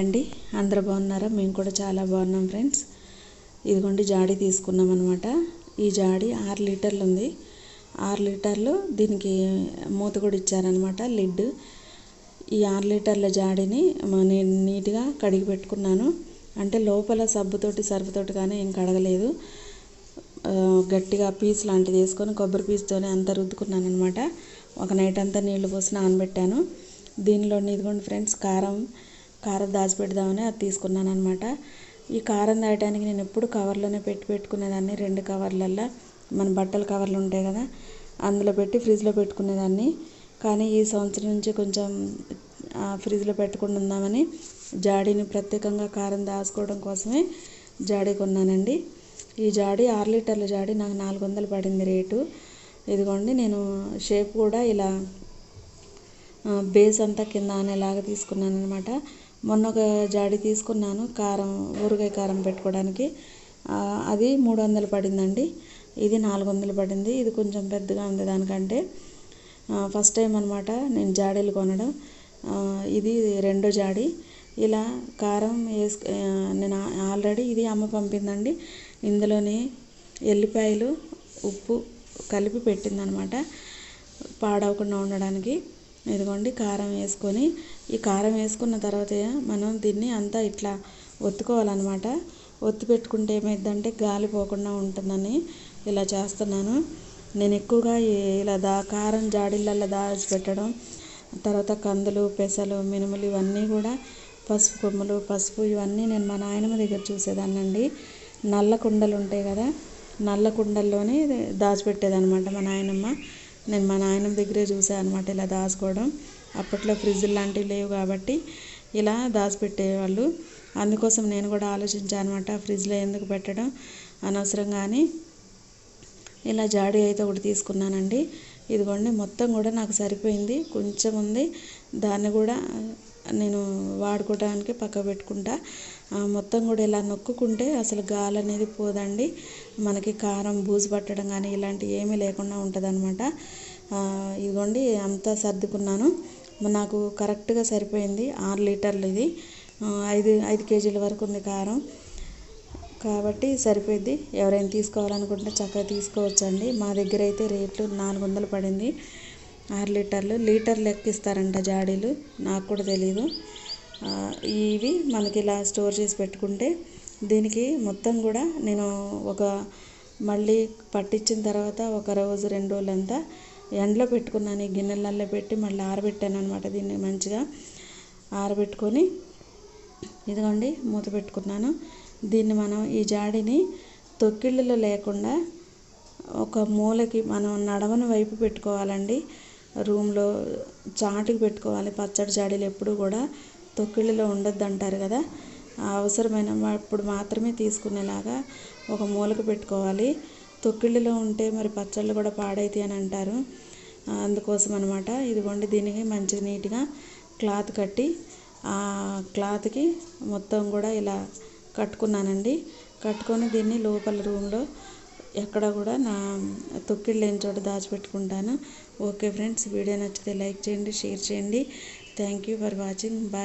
అండి. అందరు బాగున్నారా? మేము కూడా చాలా బాగున్నాం ఫ్రెండ్స్. ఇదిగోండి జాడి తీసుకున్నాం అనమాట ఈ జాడి ఆరు లీటర్లు ఉంది. ఆరు లీటర్లు దీనికి మూత కూడా ఇచ్చారనమాట లిడ్. ఈ ఆరు లీటర్ల జాడిని నేను నీట్గా కడిగి పెట్టుకున్నాను. అంటే లోపల సబ్బుతోటి సర్ఫుతోటి కానీ ఏం కడగలేదు. గట్టిగా పీస్ లాంటిది వేసుకొని కొబ్బరి పీస్తోనే అంతా రుద్దుకున్నాను అనమాట ఒక నైట్ అంతా నీళ్ళు పోసి నానబెట్టాను. దీనిలో ఇదిగోండి ఫ్రెండ్స్ కారం కారం దాచిపెడదామని అది తీసుకున్నాను అనమాట ఈ కారం దాయటానికి నేను ఎప్పుడు కవర్లోనే పెట్టి పెట్టుకునేదాన్ని. రెండు కవర్లల్లో మన బట్టల కవర్లు ఉంటాయి కదా అందులో పెట్టి ఫ్రిడ్జ్లో పెట్టుకునేదాన్ని. కానీ ఈ సంవత్సరం నుంచి కొంచెం ఫ్రిడ్జ్లో పెట్టకుండా ఉందామని జాడీని ప్రత్యేకంగా కారం దాచుకోవడం కోసమే జాడీ కొన్నానండి. ఈ జాడీ ఆరు లీటర్ల జాడీ నాకు నాలుగు వందలు పడింది రేటు. ఇదిగోండి నేను షేప్ కూడా ఇలా బేస్ అంతా కింద అనేలాగా తీసుకున్నాను అనమాట మొన్న ఒక జాడి తీసుకున్నాను కారం ఊరగాయ కారం పెట్టుకోవడానికి. అది మూడు వందలు పడిందండి. ఇది నాలుగు వందలు పడింది. ఇది కొంచెం పెద్దగా ఉంది దానికంటే. ఫస్ట్ టైం అనమాట నేను జాడీలు కొనడం. ఇది రెండో జాడి. ఇలా కారం వేసు నేను ఆల్రెడీ ఇది అమ్మ పంపిందండి. ఇందులోని ఎల్లిపాయలు ఉప్పు కలిపి పెట్టిందనమాట పాడవకుండా ఉండడానికి. ఇదిగోండి కారం వేసుకొని ఈ కారం వేసుకున్న తర్వాత మనం దీన్ని అంతా ఇట్లా ఒత్తుకోవాలన్నమాట. ఒత్తి పెట్టుకుంటే ఏమైందంటే గాలి పోకుండా ఉంటుందని ఇలా చేస్తున్నాను. నేను ఎక్కువగా ఇలా దా కారం జాడీలల్లో దాచి పెట్టడం తర్వాత కందులు పెసలు మినుములు ఇవన్నీ కూడా పసుపు కొమ్ములు పసుపు ఇవన్నీ నేను మా నాయనమ్మ దగ్గర చూసేదాన్నండి. నల్ల కుండలు ఉంటాయి కదా నల్ల కుండల్లోనే దాచిపెట్టేదన్నమాట మా నాయనమ్మ. నేను మా నాయనమ్మ దగ్గరే చూసాను అనమాట ఇలా దాచుకోవడం. అప్పట్లో ఫ్రిడ్జ్ లాంటివి లేవు కాబట్టి ఇలా దాచిపెట్టేవాళ్ళు. అందుకోసం నేను కూడా ఆలోచించాను అనమాట ఫ్రిడ్జ్లో ఎందుకు పెట్టడం అనవసరంగా అని ఇలా జాడీ అయితే ఒకటి తీసుకున్నానండి. ఇదిగోండి మొత్తం కూడా నాకు సరిపోయింది. కొంచెం ఉంది. దాన్ని కూడా నేను వాడుకోవడానికి పక్క పెట్టుకుంటా. మొత్తం కూడా ఇలా నొక్కుకుంటే అసలు గాలి అనేది పోదండి. మనకి కారం బూజు పట్టడం కానీ ఇలాంటివి ఏమీ లేకుండా ఉంటుంది అనమాట ఇదిగోండి అంతా సర్దుకున్నాను. నాకు కరెక్ట్గా సరిపోయింది. ఆరు లీటర్లు ఇది. ఐదు ఐదు కేజీల వరకు ఉంది కారం. కాబట్టి సరిపోయింది. ఎవరైనా తీసుకోవాలనుకుంటే చక్కగా తీసుకోవచ్చండి. మా దగ్గర అయితే రేట్లు నాలుగు వందలు పడింది. ఆరు లీటర్లు. లీటర్ లెక్క ఇస్తారంట జాడీలు. నాకు కూడా తెలియదు ఇవి మనకి ఇలా స్టోర్ చేసి పెట్టుకుంటే దీనికి మొత్తం కూడా నేను ఒక మళ్ళీ పట్టించిన తర్వాత ఒక రోజు రెండు రోజులంతా ఎండలో పెట్టుకున్నాను. ఈ గిన్నెలల్లో పెట్టి మళ్ళీ ఆరబెట్టాను అనమాట దీన్ని మంచిగా. ఆరబెట్టుకొని ఇదిగోండి మూత పెట్టుకున్నాను. దీన్ని మనం ఈ జాడీని తొక్కిళ్ళలో లేకుండా ఒక మూలకి మనం నడవని వైపు పెట్టుకోవాలండి. రూమ్లో చాటుకి పెట్టుకోవాలి. పచ్చడి జాడీలు ఎప్పుడు కూడా తొక్కిళ్ళలో ఉండొద్దు అంటారు కదా. ఆ అవసరమైన అప్పుడు మాత్రమే తీసుకునేలాగా ఒక మూలకు పెట్టుకోవాలి. తొక్కిళ్ళలో ఉంటే మరి పచ్చళ్ళు కూడా పాడైతాయి అని అంటారు. అందుకోసం అనమాట ఇదిగోండి దీనికి మంచిగా నీట్గా క్లాత్ కట్టి ఆ క్లాత్కి మొత్తం కూడా ఇలా కట్టుకున్నానండి. కట్టుకొని దీన్ని లోపల రూమ్లో ఎక్కడ కూడా నా తొక్కిళ్ళు లేని చోట దాచిపెట్టుకుంటాను. ఓకే ఫ్రెండ్స్ వీడియో నచ్చితే లైక్ చేయండి షేర్ చేయండి. Thank you for watching bye